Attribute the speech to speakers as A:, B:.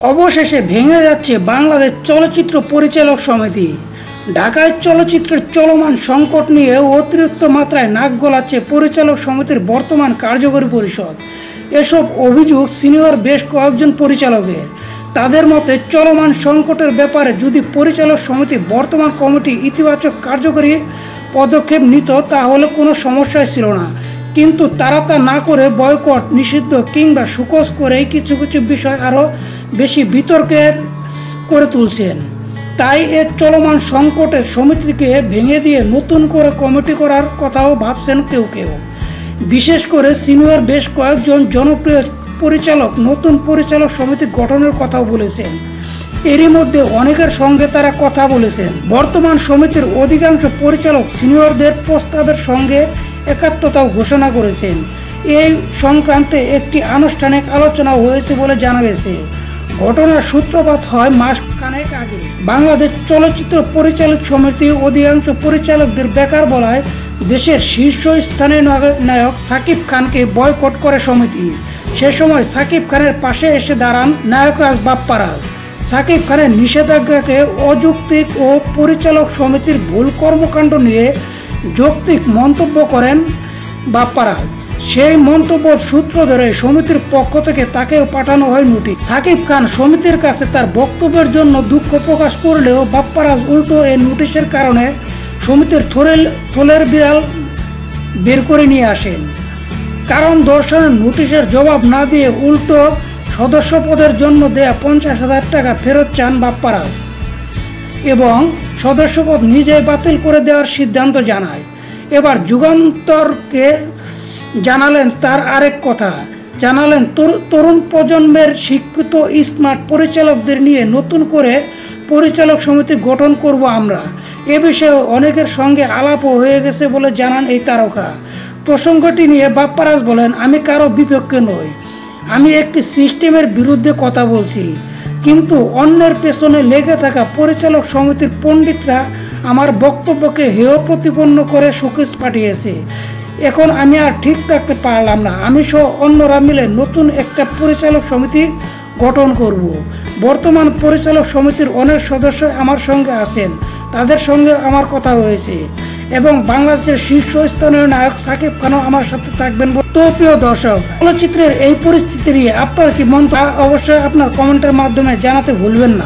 A: অবশেষে ভেঙে যাচ্ছে বাংলাদেশ চলচ্চিত্র পরিচালক সমিতি। ঢাকায় চলচ্চিত্রের চলমান সংকট নিয়ে অতিরিক্ত মাত্রায় নাক গলাচ্ছে পরিচালক সমিতির বর্তমান কার্যকরী পরিষদ। এসব অভিযোগ সিনিয়র বেশ কয়েকজন পরিচালকের। তাদের মতে, চলমান সংকটের ব্যাপারে যদি পরিচালক সমিতি বর্তমান কমিটি ইতিবাচক কার্যকরী পদক্ষেপ নিত, তাহলে কোনো সমস্যাই ছিল না। কিন্তু তারা তা না করে বয়কট, নিষিদ্ধ কিংবা সুকোজ করেই কিছু কিছু বিষয় আরও বেশি বিতর্কের করে তুলছেন। তাই এর চলমান সংকটের সমিতিকে ভেঙে দিয়ে নতুন করে কমিটি করার কথাও ভাবছেন কেউ কেউ। বিশেষ করে সিনিয়র বেশ কয়েকজন জনপ্রিয় পরিচালক, নতুন পরিচালক সমিতি গঠনের কথাও বলেছেন। এরই মধ্যে অনেকের সঙ্গে তারা কথা বলেছেন। বর্তমান সমিতির অধিকাংশ পরিচালক সিনিয়রদের প্রস্তাবের সঙ্গে একাত্মতাও ঘোষণা করেছেন। এই সংক্রান্তে একটি আনুষ্ঠানিক আলোচনা হয়েছে বলে জানা গেছে। ঘটনার সূত্রপাত হয় মাস খানেক আগে। বাংলাদেশ চলচ্চিত্র পরিচালক সমিতি অধিকাংশ পরিচালকদের বেকার বলায় দেশের শীর্ষ স্থানীয় নায়ক সাকিব খানকে বয়কট করে সমিতি। সে সময় সাকিব খানের পাশে এসে দাঁড়ান নায়ক নায়করাজ বাপ্পারাজ সাকিব খানের নিষেধাজ্ঞাকে অযৌক্তিক ও পরিচালক সমিতির ভুল কর্মকাণ্ড নিয়ে যৌক্তিক মন্তব্য করেন বাপ্পারাজ সেই মন্তব্য সূত্র ধরে সমিতির পক্ষ থেকে তাকেও পাঠানো হয় নোটিশ। সাকিব খান সমিতির কাছে তার বক্তব্যের জন্য দুঃখ প্রকাশ করলেও বাপ্পারাজ উল্টো এই নোটিশের কারণে সমিতির থলের থলের বিড়াল বের করে নিয়ে আসেন। কারণ দর্শনের নোটিশের জবাব না দিয়ে উল্টো সদস্য পদের জন্য দেয়া পঞ্চাশ হাজার টাকা ফেরত চান বাপ্পারাজ। এবং সদস্যপদ নিজেই বাতিল করে দেওয়ার সিদ্ধান্ত জানায়। এবার যুগান্তরকে জানালেন তার আরেক কথা। জানালেন তরুণ প্রজন্মের শিক্ষিত স্মার্ট পরিচালকদের নিয়ে নতুন করে পরিচালক সমিতি গঠন করব আমরা। এ বিষয়ে অনেকের সঙ্গে আলাপও হয়ে গেছে বলে জানান এই তারকা। প্রসঙ্গটি নিয়ে বাপ্পারাজ বলেন, আমি কারও বিপক্ষে নই। আমি একটি সিস্টেমের বিরুদ্ধে কথা বলছি। কিন্তু অন্যের পেছনে লেগে থাকা পরিচালক সমিতির পণ্ডিতরা আমার বক্তব্যকে হেয় প্রতিপন্ন করে শোকেস পাঠিয়েছে। এখন আমি আর ঠিক থাকতে পারলাম না। আমি সহ অন্যরা মিলে নতুন একটা পরিচালক সমিতি গঠন করব। বর্তমান পরিচালক সমিতির অনেক সদস্য আমার সঙ্গে আছেন। তাদের সঙ্গে আমার কথা হয়েছে। এবং বাংলাদেশের শীর্ষস্থানীয় নায়ক সাকিব খানও আমার সাথে থাকবেন তো প্রিয় দর্শক, চলচ্চিত্রের এই পরিস্থিতি নিয়ে আপনার কি মন অবশ্যই আপনার কমেন্টের মাধ্যমে জানাতে ভুলবেন না।